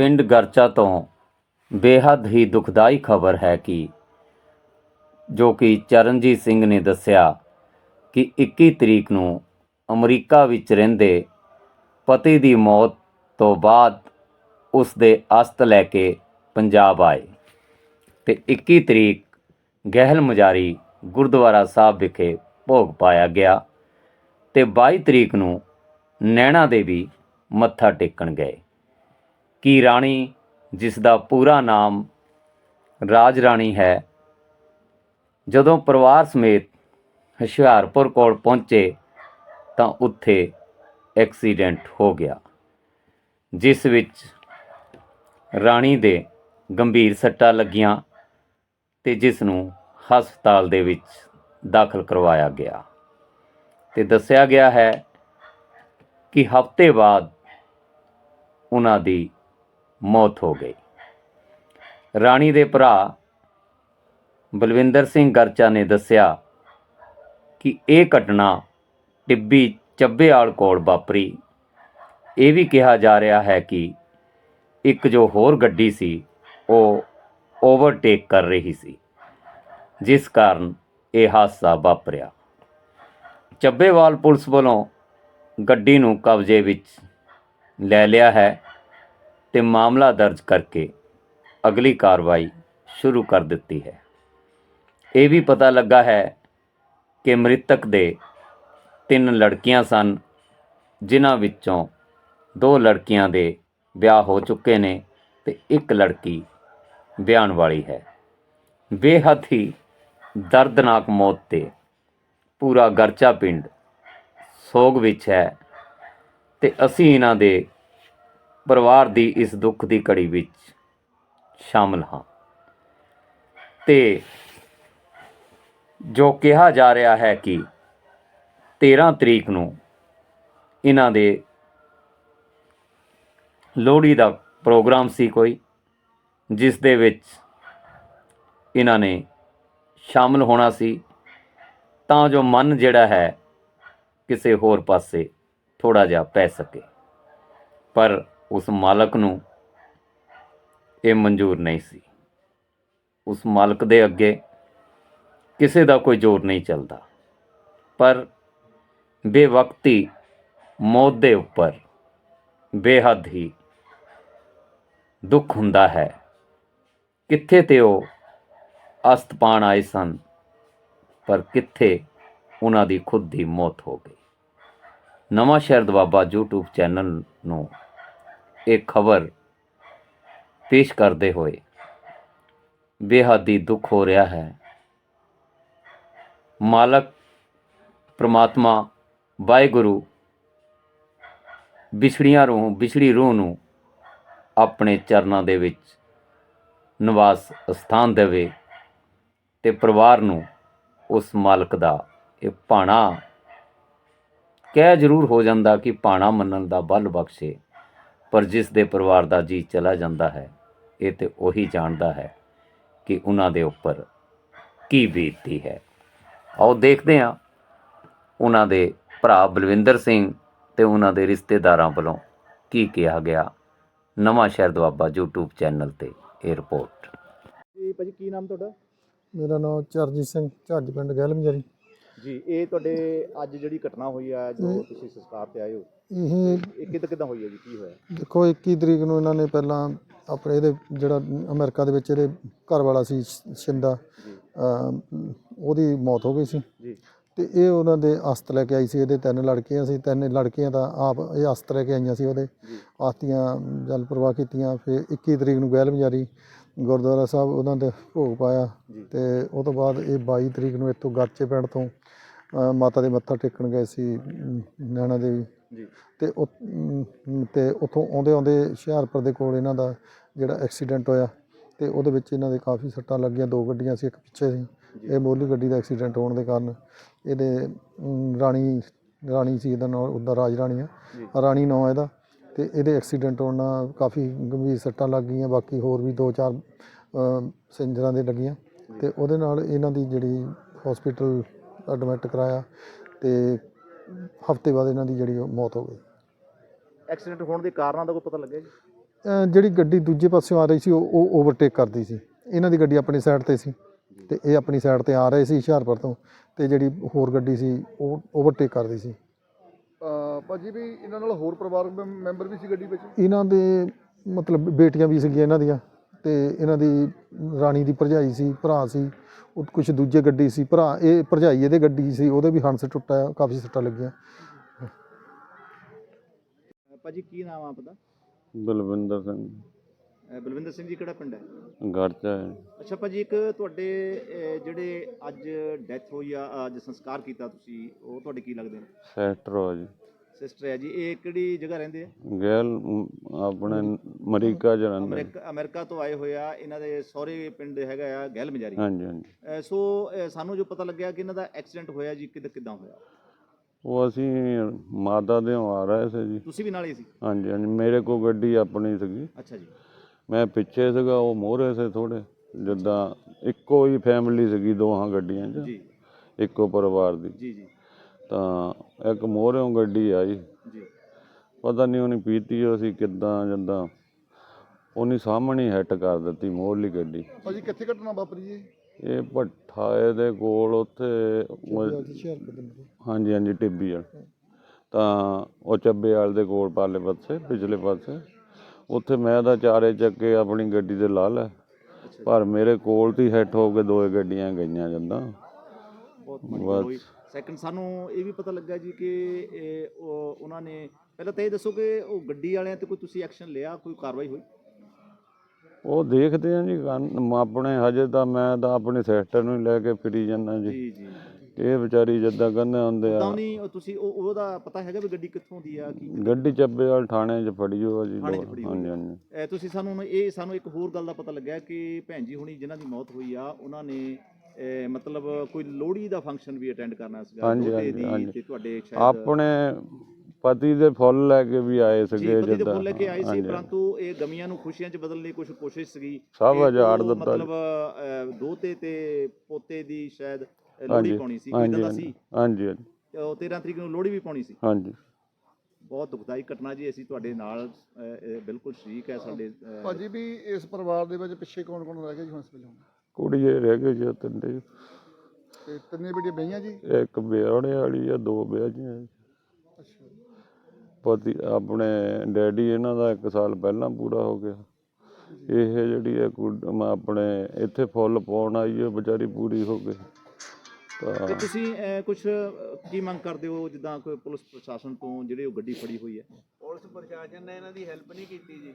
ਪਿੰਡ ਗਰਚਾ ਤੋਂ ਬੇਹੱਦ ਹੀ ਦੁਖਦਾਈ ਖਬਰ ਹੈ ਕਿ ਜੋ ਕਿ ਚਰਨਜੀਤ ਸਿੰਘ ਨੇ ਦੱਸਿਆ ਕਿ 21 ਤਰੀਕ ਨੂੰ ਅਮਰੀਕਾ ਵਿੱਚ ਰਹਿੰਦੇ ਪਤੀ ਦੀ ਮੌਤ ਤੋਂ ਬਾਅਦ ਉਸ ਦੇ ਅਸਤ ਲੈ ਕੇ ਪੰਜਾਬ ਆਏ। ਤੇ 21 ਤਰੀਕ ਗਹਿਲ ਮਜਾਰੀ ਗੁਰਦੁਆਰਾ ਸਾਹਿਬ ਵਿਖੇ ਭੋਗ ਪਾਇਆ ਗਿਆ ਤੇ 22 ਤਰੀਕ ਨੂੰ ਨੈਣਾ ਦੇਵੀ ਮੱਥਾ ਟੇਕਣ ਗਏ। ਕੀ ਰਾਣੀ, ਜਿਸ ਦਾ ਪੂਰਾ ਨਾਮ ਰਾਜ ਰਾਣੀ ਹੈ। ਜਦੋਂ ਪਰਿਵਾਰ ਸਮੇਤ ਹੁਸ਼ਿਆਰਪੁਰ ਕੋਲ ਪਹੁੰਚੇ ਤਾਂ ਉੱਥੇ ਐਕਸੀਡੈਂਟ ਹੋ ਗਿਆ, ਜਿਸ ਵਿੱਚ ਰਾਣੀ ਦੇ ਗੰਭੀਰ ਸੱਟਾਂ ਲੱਗੀਆਂ ਤੇ ਜਿਸ ਨੂੰ ਹਸਪਤਾਲ ਦੇ ਵਿੱਚ ਦਾਖਲ ਕਰਵਾਇਆ ਗਿਆ। ਤੇ ਦੱਸਿਆ ਗਿਆ ਹੈ ਕਿ ਹਫ਼ਤੇ ਬਾਅਦ ਉਹਨਾਂ ਦੀ ਮੌਤ ਹੋ ਗਈ। ਰਾਣੀ ਦੇ ਭਰਾ ਬਲਵਿੰਦਰ ਸਿੰਘ ਗਰਚਾ ਨੇ ਦੱਸਿਆ ਕਿ ਇਹ ਘਟਨਾ ਟਿੱਬੀ ਚੱਬੇਆਲ ਕੋਲ ਵਾਪਰੀ। ਇਹ ਵੀ ਕਿਹਾ ਜਾ ਰਿਹਾ ਹੈ ਕਿ ਇੱਕ ਜੋ ਹੋਰ ਗੱਡੀ ਸੀ, ਉਹ ਓਵਰਟੇਕ ਕਰ ਰਹੀ ਸੀ, ਜਿਸ ਕਾਰਨ ਇਹ ਹਾਦਸਾ ਵਾਪਰਿਆ। ਚੱਬੇਵਾਲ ਪੁਲਿਸ ਵੱਲੋਂ ਗੱਡੀ ਨੂੰ ਕਬਜ਼ੇ ਵਿੱਚ ਲੈ ਲਿਆ ਹੈ। ਤੇ ਮਾਮਲਾ ਦਰਜ ਕਰਕੇ ਅਗਲੀ ਕਾਰਵਾਈ ਸ਼ੁਰੂ ਕਰ ਦਿੱਤੀ ਹੈ। ਇਹ ਵੀ ਪਤਾ ਲੱਗਾ ਹੈ ਕਿ ਮ੍ਰਿਤਕ ਦੇ ਤਿੰਨ ਲੜਕੀਆਂ ਸਨ, ਜਿਨ੍ਹਾਂ ਵਿੱਚੋਂ ਦੋ ਲੜਕੀਆਂ ਦੇ ਵਿਆਹ ਹੋ ਚੁੱਕੇ ਨੇ ਤੇ ਇੱਕ ਲੜਕੀ ਵਿਆਹਣ ਵਾਲੀ ਹੈ। ਬੇਹੱਦ ਹੀ ਦਰਦਨਾਕ ਮੌਤ ਤੇ ਪੂਰਾ ਗਰਚਾ ਪਿੰਡ ਸੋਗ ਵਿੱਚ ਹੈ ਤੇ ਅਸੀਂ ਇਹਨਾਂ ਦੇ ਪਰਿਵਾਰ ਦੀ ਇਸ ਦੁੱਖ ਦੀ ਘੜੀ ਵਿੱਚ ਸ਼ਾਮਲ ਹਾਂ। ਤੇ ਜੋ ਕਿਹਾ ਜਾ ਰਿਹਾ ਹੈ ਕਿ 13 ਤਰੀਕ ਨੂੰ ਇਹਨਾਂ ਦੇ ਲੋਹੜੀ ਦਾ ਪ੍ਰੋਗਰਾਮ ਸੀ ਕੋਈ, ਜਿਸ ਦੇ ਵਿੱਚ ਇਹਨਾਂ ਨੇ ਸ਼ਾਮਲ ਹੋਣਾ ਸੀ, ਤਾਂ ਜੋ ਮਨ ਜਿਹੜਾ ਹੈ ਕਿਸੇ ਹੋਰ ਪਾਸੇ ਥੋੜਾ ਜਿਹਾ ਪੈ ਸਕੇ। ਪਰ ਉਸ ਮਾਲਕ ਨੂੰ ਇਹ ਮਨਜ਼ੂਰ ਨਹੀਂ ਸੀ। ਉਸ ਮਾਲਕ ਦੇ ਅੱਗੇ ਕਿਸੇ ਦਾ ਕੋਈ ਜ਼ੋਰ ਨਹੀਂ ਚੱਲਦਾ। ਪਰ ਬੇਵਕਤੀ ਮੌਤ ਦੇ ਉੱਪਰ ਬੇਹੱਦ ਹੀ ਦੁੱਖ ਹੁੰਦਾ ਹੈ। ਕਿੱਥੇ ਤੇ ਉਹ ਅਸਤ ਪਾਣ ਆਏ ਸਨ, ਪਰ ਕਿੱਥੇ ਉਹਨਾਂ ਦੀ ਖੁਦ ਦੀ ਮੌਤ ਹੋ ਗਈ। ਨਵਾਂ ਸ਼ਹਿਰ ਦਵਾਬਾ YouTube ਚੈਨਲ ਨੂੰ ਇਹ ਖਬਰ ਪੇਸ਼ ਕਰਦੇ ਹੋਏ ਬੇਹੱਦੀ ਦੁੱਖ ਹੋ ਰਿਹਾ ਹੈ। ਮਾਲਕ, ਪ੍ਰਮਾਤਮਾ, ਵਾਹਿਗੁਰੂ ਵਿਛੜੀਆਂ ਰੂਹ ਵਿਛੜੀ ਰੂਹ ਨੂੰ ਆਪਣੇ ਚਰਨਾਂ ਦੇ ਵਿੱਚ ਨਿਵਾਸ ਸਥਾਨ ਦੇਵੇ ਤੇ ਪਰਿਵਾਰ ਨੂੰ ਉਸ ਮਾਲਕ ਦਾ ਇਹ ਭਾਣਾ ਕਹਿ ਜ਼ਰੂਰ ਹੋ ਜਾਂਦਾ ਕਿ ਭਾਣਾ ਮੰਨਣ ਦਾ ਬਲ ਬਖਸ਼ੇ। ਪਰ ਜਿਸ ਦੇ ਪਰਿਵਾਰ ਦਾ ਜੀ ਚਲਾ ਜਾਂਦਾ ਹੈ ਇਹ ਤੇ ਉਹੀ ਜਾਣਦਾ ਹੈ ਕਿ ਉਹਨਾਂ ਦੇ ਉੱਪਰ ਕੀ ਬੀਤਦੀ ਹੈ। ਆਓ ਦੇਖਦੇ ਹਾਂ ਉਹਨਾਂ ਦੇ ਭਰਾ ਬਲਵਿੰਦਰ ਸਿੰਘ ਤੇ ਉਹਨਾਂ ਦੇ ਰਿਸ਼ਤੇਦਾਰਾਂ ਵੱਲੋਂ ਕੀ ਕਿਹਾ ਗਿਆ। ਨਵਾਂ ਸ਼ਹਿਰ ਦੁਆਬਾ YouTube ਚੈਨਲ ਤੇ ਇਹ ਰਿਪੋਰਟ। ਜੀ ਭਾਜੀ ਕੀ ਨਾਮ ਤੁਹਾਡਾ? ਮੇਰਾ ਨਾਮ ਚਰਜੀਤ ਸਿੰਘ ਝੱਜ ਪਿੰਡ ਗਹਿਲਮਜਰੀ ਜੀ ਇਹ ਤੁਹਾਡੇ ਅੱਜ ਜਿਹੜੀ ਘਟਨਾ ਹੋਈ ਆ ਜੋ ਤੁਸੀਂ ਸੰਸਕਾਰ ਤੇ ਆਏ ਹੋ ਇਹ ਇਹ ਕਿੱਦਾਂ ਕਿੱਦਾਂ ਹੋਈ ਹੈ ਜੀ? ਕੀ ਹੋਇਆ? ਦੇਖੋ 21 ਤਰੀਕ ਨੂੰ ਇਹਨਾਂ ਨੇ ਪਹਿਲਾਂ ਆਪਣੇ ਇਹਦੇ ਜਿਹੜਾ ਅਮਰੀਕਾ ਦੇ ਵਿੱਚ ਇਹਦੇ ਘਰ ਵਾਲਾ ਸੀ ਸ਼- ਸ਼ਿੰਦਾ। ਅਮ, ਉਹਦੀ ਮੌਤ ਹੋ ਗਈ ਸੀ। ਜੀ। ਤੇ ਇਹ ਉਹਨਾਂ ਦੇ ਅਸਤ ਲੈ ਕੇ ਆਈ ਸੀ ਇਹਦੇ ਤਿੰਨ ਲੜਕੀਆਂ ਸੀ। ਤਿੰਨ ਲੜਕੀਆਂ ਦਾ ਆਪ ਇਹ ਅਸਤ ਲੈ ਕੇ ਆਈਆਂ ਸੀ ਉਹਦੇ। ਆਸਤੀਆਂ ਜਲ ਪ੍ਰਵਾਹ ਕੀਤੀਆਂ ਫਿਰ 21 ਤਰੀਕ ਨੂੰ ਗਹਿਲਮਜਾਰੀ ਗੁਰਦੁਆਰਾ ਸਾਹਿਬ ਉਹਨਾਂ ਦੇ ਭੋਗ ਪਾਇਆ। ਜੀ। ਤੇ ਉਹ ਤੋਂ ਬਾਅਦ ਇਹ 22 ਤਰੀਕ ਨੂੰ ਇੱਥੋਂ ਗਾਚੇ ਪਿੰਡ ਤੋਂ ਅ, ਮਾਤਾ ਦੇ ਮੱਥਾ ਟੇਕਣ ਗਏ ਸੀ ਅਮ, ਨੈਣਾ ਦੇਵੀ। ਤੇ ਤੇ ਉਥੋਂ ਆਉਂਦੇ ਆਉਂਦੇ ਹੁਸ਼ਿਆਰਪੁਰ ਦੇ ਕੋਲ ਇਹਨਾਂ ਦਾ ਜਿਹੜਾ ਐਕਸੀਡੈਂਟ ਹੋਇਆ ਤੇ ਉਹਦੇ ਵਿੱਚ ਇਹਨਾਂ ਦੇ ਕਾਫੀ ਸੱਟਾਂ ਲੱਗੀਆਂ ਦੋ ਗੱਡੀਆਂ ਸੀ ਇੱਕ ਪਿੱਛੇ ਸੀ। ਇਹ ਮੋਲੀ ਗੱਡੀ ਦਾ ਐਕਸੀਡੈਂਟ ਹੋਣ ਦੇ ਕਾਰਨ ਇਹਦੇ ਰਾਣੀ ਰਾਣੀ ਸੀ ਇਹਦਾ ਨਾਮ ਉਹਦਾ ਰਾਜ ਰਾਣੀ ਆ। ਰਾਣੀ ਨਾਂ ਇਹਦਾ ਤੇ ਇਹਦੇ ਐਕਸੀਡੈਂਟ ਹੋਣ ਨਾਲ ਕਾਫੀ ਗੰਭੀਰ ਸੱਟਾਂ ਲੱਗ ਗਈਆਂ ਬਾਕੀ ਹੋਰ ਵੀ ਦੋ ਚਾਰ ਸਿੰਜਰਾਂ ਦੇ ਲੱਗੀਆਂ। ਤੇ ਉਹਦੇ ਨਾਲ ਇਹਨਾਂ ਦੀ ਜਿਹੜੀ ਹਸਪੀਟਲ ਐਡਮਿਟ ਕਰਾਇਆ ਤੇ ਹਫ਼ਤੇ ਬਾਅਦ ਇਹਨਾਂ ਦੀ ਜਿਹੜੀ ਉਹ ਮੌਤ ਹੋ ਗਈ। ਐਕਸੀਡੈਂਟ ਹੋਣ ਦੇ ਕਾਰਨਾਂ ਦਾ ਕੋਈ ਪਤਾ ਲੱਗਿਆ ਜੀ? ਅਹ ਜਿਹੜੀ ਗੱਡੀ ਦੂਜੇ ਪਾਸਿਓਂ ਆ ਰਹੀ ਸੀ ਉਹ ਉਹ ਓਵਰਟੇਕ ਕਰਦੀ ਸੀ। ਇਹਨਾਂ ਦੀ ਗੱਡੀ ਆਪਣੀ ਸਾਈਡ ਤੇ ਸੀ ਤੇ ਇਹ ਆਪਣੀ ਸਾਈਡ ਤੇ ਆ ਰਹੇ ਸੀ ਹੁਸ਼ਿਆਰਪੁਰ ਤੋਂ ਤੇ ਜਿਹੜੀ ਹੋਰ ਗੱਡੀ ਸੀ ਉਹ ਓਵਰਟੇਕ ਕਰਦੀ ਸੀ। ਭਾਜੀ ਵੀ ਇਹਨਾਂ ਨਾਲ ਹੋਰ ਪਰਿਵਾਰਕ ਮੈਂ- ਮੈਂਬਰ ਵੀ ਸੀ ਗੱਡੀ ਵਿੱਚ? ਇਹਨਾਂ ਦੇ ਮਤਲਬ ਬੇਟੀਆਂ ਵੀ ਸੀਗੀਆਂ ਇਹਨਾਂ ਦੀਆਂ ਤੇ ਇਹਨਾਂ ਦੀ ਰਾਣੀ ਦੀ ਭਰਜਾਈ ਸੀ ਭਰਾ ਸੀ ਉਹ ਕੁਝ ਦੂਜੇ ਗੱਡੀ ਸੀ ਭਰਾ ਇਹ ਭਰਜਾਈ ਇਹਦੇ ਗੱਡੀ ਸੀ ਉਹਦੇ ਵੀ ਹੰਸ ਟੁੱਟਾ ਕਾਫੀ ਸੱਟਾਂ ਲੱਗੀਆਂ। ਭਾਜੀ ਕੀ ਨਾਮ ਆ ਆਪਦਾ? ਬਲਵਿੰਦਰ ਸਿੰਘ। ਅਹ ਬਲਵਿੰਦਰ ਸਿੰਘ ਜੀ ਕਿਹੜਾ ਪਿੰਡ ਹੈ? ਗੜਚਾ ਹੈ। ਅੱਛਾ ਭਾਜੀ ਇੱਕ ਤੁਹਾਡੇ ਅਹ, ਜਿਹੜੇ ਅੱਜ ਡੈਥ ਹੋਈ ਆ ਅੱਜ ਸੰਸਕਾਰ ਕੀਤਾ ਤੁਸੀਂ ਉਹ ਤੁਹਾਡੇ ਕੀ ਲੱਗਦੇ ਨੇ? ਸੈਕਟਰ ਹੋ ਜੀ। ਸਿਸਟਰ ਹੈ ਜੀ ਇਹ ਕਿਹੜੀ ਜਗ੍ਹਾ ਰਹਿੰਦੇ ਆ? ਗੈਲ ਆਪਣੇ ਅਮਰੀਕਾ ਚ ਰਹਿੰਦਾ। ਅਮਰੀਕਾ ਅਮਰੀਕਾ ਤੋਂ ਆਏ ਹੋਏ ਆ ਇਹਨਾਂ ਦੇ ਸਹੁਰੇ ਪਿੰਡ ਹੈਗਾ ਆ ਗਹਿਲ ਮਜਾਰੀ। ਹਾਂਜੀ ਹਾਂਜੀ। ਸੋ ਸਾਨੂੰ ਜੋ ਪਤਾ ਲੱਗਿਆ ਕਿ ਇਹਨਾਂ ਦਾ ਐਕਸੀਡੈਂਟ ਹੋਇਆ ਜੀ ਕਿੱਦਾਂ ਕਿੱਦਾਂ ਹੋਇਆ? ਉਹ ਅਸੀਂ ਮਾਤਾ ਦੇ ਆ ਰਹੇ ਸੀ ਜੀ। ਤੁਸੀਂ ਵੀ ਨਾਲ ਹੀ ਸੀ? ਹਾਂਜੀ ਹਾਂਜੀ ਮੇਰੇ ਕੋਲ ਗੱਡੀ ਆਪਣੀ ਸੀਗੀ। ਅੱਛਾ ਜੀ। ਮੈਂ ਪਿੱਛੇ ਸੀਗਾ ਉਹ ਮੋਹਰੇ ਸੀ ਥੋੜੇ ਜਿੱਦਾਂ ਇੱਕੋ ਹੀ ਫੈਮਿਲੀ ਸੀਗੀ ਦੋਹਾਂ ਗੱਡੀਆਂ 'ਚ। ਜੀ। ਇੱਕੋ ਪਰਿਵਾਰ ਦੀ। ਜੀ ਜੀ। ਤਾਂ ਇੱਕ ਮੋਹਰਿਓਂ ਗੱਡੀ ਆਈ। ਜੀ। ਪਤਾ ਨਹੀਂ ਉਹਨੇ ਪੀਤੀ ਹੋ ਸੀ ਕਿੱਦਾਂ ਜਿੱਦਾਂ। ਉਹਨੇ ਸਾਹਮਣੇ ਹਿੱਟ ਕਰ ਦਿੱਤੀ ਮੋਹਰਲੀ ਗੱਡੀ। ਭਾਜੀ ਕਿੱਥੇ ਘਟਨਾ ਵਾਪਰੀ ਜੀ? ਇਹ ਭੱਠਾ ਇਹਦੇ ਕੋਲ ਉੱਥੇ ਦੇ। ਹਾਂਜੀ ਹਾਂਜੀ ਟਿੱਬੀ ਵਾਲ। ਤਾਂ ਉਹ ਚੱਬੇ ਵਾਲ ਦੇ ਕੋਲ ਪਾਲੇ ਪਾਸੇ ਪਿਛਲੇ ਪਾਸੇ। ਉੱਥੇ ਮੈਂ ਤਾਂ ਚਾਰੇ ਚੱਕੇ ਆਪਣੀ ਗੱਡੀ ਤੇ ਲਾ ਲੈ ਪਰ ਮੇਰੇ ਕੋਲ ਤੀ ਹਿੱਟ ਹੋ ਕੇ ਦੋਏ ਗੱਡੀਆਂ ਗਈਆਂ ਜਾਂਦਾ। ਹੋਈ। ਸੈਕੰਡ ਸਾਨੂੰ ਇਹ ਵੀ ਪਤਾ ਲੱਗਾ ਜੀ ਕਿ ਇਹ ਉਹ- ਉਹਨਾਂ ਨੇ ਪਹਿਲਾਂ ਤਾਂ ਇਹ ਦੱਸੋ ਕਿ ਉਹ ਗੱਡੀ ਵਾਲਿਆਂ ਤੇ ਕੋਈ ਤੁਸੀਂ ਐਕਸ਼ਨ ਲਿਆ ਕੋਈ ਕਾਰਵਾਈ ਹੋਈ? ਉਹ ਦੇਖਦੇ ਆ ਜੀ ਆਪਣੇ ਹਜੇ ਤਾਂ ਮੈਂ ਤਾਂ ਆਪਣੇ ਸਿਸਟਰ ਨੂੰ ਹੀ ਲੈ ਕੇ ਫਿਰੀ ਜਾਂਦਾ ਜੀ। ਜੀ ਜੀ। ਇਹ ਵਿਚਾਰੀ ਜਿੱਦਾਂ ਕਹਿੰਦੇ ਹੁੰਦੇ ਤਾਂ ਆ ਨਹੀਂ ਤੁਸੀਂ ਉਹ ਉਹਦਾ ਪਤਾ ਹੈਗਾ ਵੀ ਗੱਡੀ ਕਿੱਥੋਂ ਦੀ ਆ ਕੀ ਗੱਡੀ ਚੱਬੇ ਵਾਲ ਥਾਣੇ 'ਚ ਫੜੀ ਹੋ ਜੀ ਥਾਣੇ 'ਚ ਫੜੀ ਹੋਈ ਹਾਂਜੀ ਹਾਂਜੀ। ਇਹ ਤੁਸੀਂ ਸਾਨੂੰ ਹੁਣ ਇਹ ਸਾਨੂੰ ਇੱਕ ਹੋਰ ਗੱਲ ਦਾ ਪਤਾ ਲੱਗਿਆ ਕਿ ਭੈਣ ਜੀ ਹੁਣੀ ਜਿਨ੍ਹਾਂ ਦੀ ਮੌਤ ਹੋਈ ਆ ਉਹਨਾਂ ਨੇ ਮਤਲਬ ਕੋਈ ਲੋਹੜੀ ਦਾ ਫੰਕਸ਼ਨ ਵੀ ਅਟੈਂਡ ਕਰਨਾ ਸੀਗਾ ਹਾਂਜੀ, ਦੀ। ਤੇ ਤੁਹਾਡੇ ਸ਼ਾਇਦ ਆਪਣੇ ਪਤੀ ਦੇ ਫੁੱਲ ਲੈ ਕੇ ਵੀ ਆਏ ਜੀ ਸੀਗੇ ਪਤੀ ਦੇ ਫੁੱਲ ਲੈ ਕੇ ਆਏ ਸੀ ਪਰੰਤੂ ਇਹ ਗਮੀਆਂ ਨੂੰ ਖੁਸ਼ੀਆਂ 'ਚ ਬਦਲਣ ਲਈ ਕੁਝ ਕੋਸ਼ਿਸ਼ ਸੀਗੀ। ਸਭ ਉਹ ਦਿੱਤਾ। ਮਤਲਬ ਦੋਹਤੇ ਤੇ ਪੋਤੇ ਦੀ ਸ਼ਾਇਦ ਲੋਹੜੀ ਪਾਉਣੀ ਸੀ ਹਾਂਜੀ ਦਾ ਹਾਂਜੀ ਸੀ। ਹਾਂਜੀ ਹਾਂਜੀ, ਤੇ ਉਹ 13 ਤਰੀਕ ਨੂੰ ਲੋਹੜੀ ਵੀ ਪਾਉਣੀ ਸੀ। ਹਾਂਜੀ। ਬਹੁਤ ਦੁਖਦਾਈ ਘਟਨਾ ਜੀ ਅਸੀਂ ਤੁਹਾਡੇ ਨਾਲ ਬਿਲਕੁਲ ਸ਼ਰੀਕ ਹੈ ਸਾਡੇ ਭਾਜੀ ਵੀ ਇਸ ਪਰਿਵਾਰ ਦੇ ਵਿੱਚ ਪਿੱਛੇ ਕੌਣ ਕੌਣ ਰਹਿ ਗਿਆ ਜੀ ਹੁਣ ਇਸ ਵੇਲੇ? ਹੁਣ? ਕੁੜੀ ਇਹ ਰਹਿ ਗਈ ਜੀ ਤਿੰਨੇ ਤੇ ਤਿੰਨੇ ਬੇਟੀਆਂ ਬਈਆਂ ਜੀ? ਇੱਕ ਵਿਆਹਣੇ ਵਾਲੀ ਆ ਦੋ ਵਿਆਹੀਆਂ ਜੀ। ਅੱਛਾ। ਪਤੀ ਆਪਣੇ ਡੈਡੀ ਇਹਨਾਂ ਦਾ 1 ਸਾਲ ਪਹਿਲਾਂ ਪੂਰਾ ਹੋ ਗਿਆ। ਇਹ ਜਿਹੜੀ ਹੈ ਕੁੜ- ਮ- ਆਪਣੇ ਇੱਥੇ ਫੁੱਲ ਪਾਉਣ ਆਈ ਹੈ ਵਿਚਾਰੀ ਪੂਰੀ ਹੋ ਗਈ। ਤੇ ਤਾਂ ਤੁਸੀਂ ਕੁਝ ਕੀ ਮੰਗ ਕਰਦੇ ਹੋ ਜਿੱਦਾਂ ਕੋਈ ਪੁਲਿਸ ਪ੍ਰਸ਼ਾਸਨ ਤੋਂ ਜਿਹੜੇ ਉਹ ਗੱਡੀ ਫੜੀ ਹੋਈ ਹੈ? ਪੁਲਿਸ ਪ੍ਰਸ਼ਾਸਨ ਨੇ ਇਹਨਾਂ ਦੀ ਹੈਲਪ ਨਹੀਂ ਕੀਤੀ ਜੀ।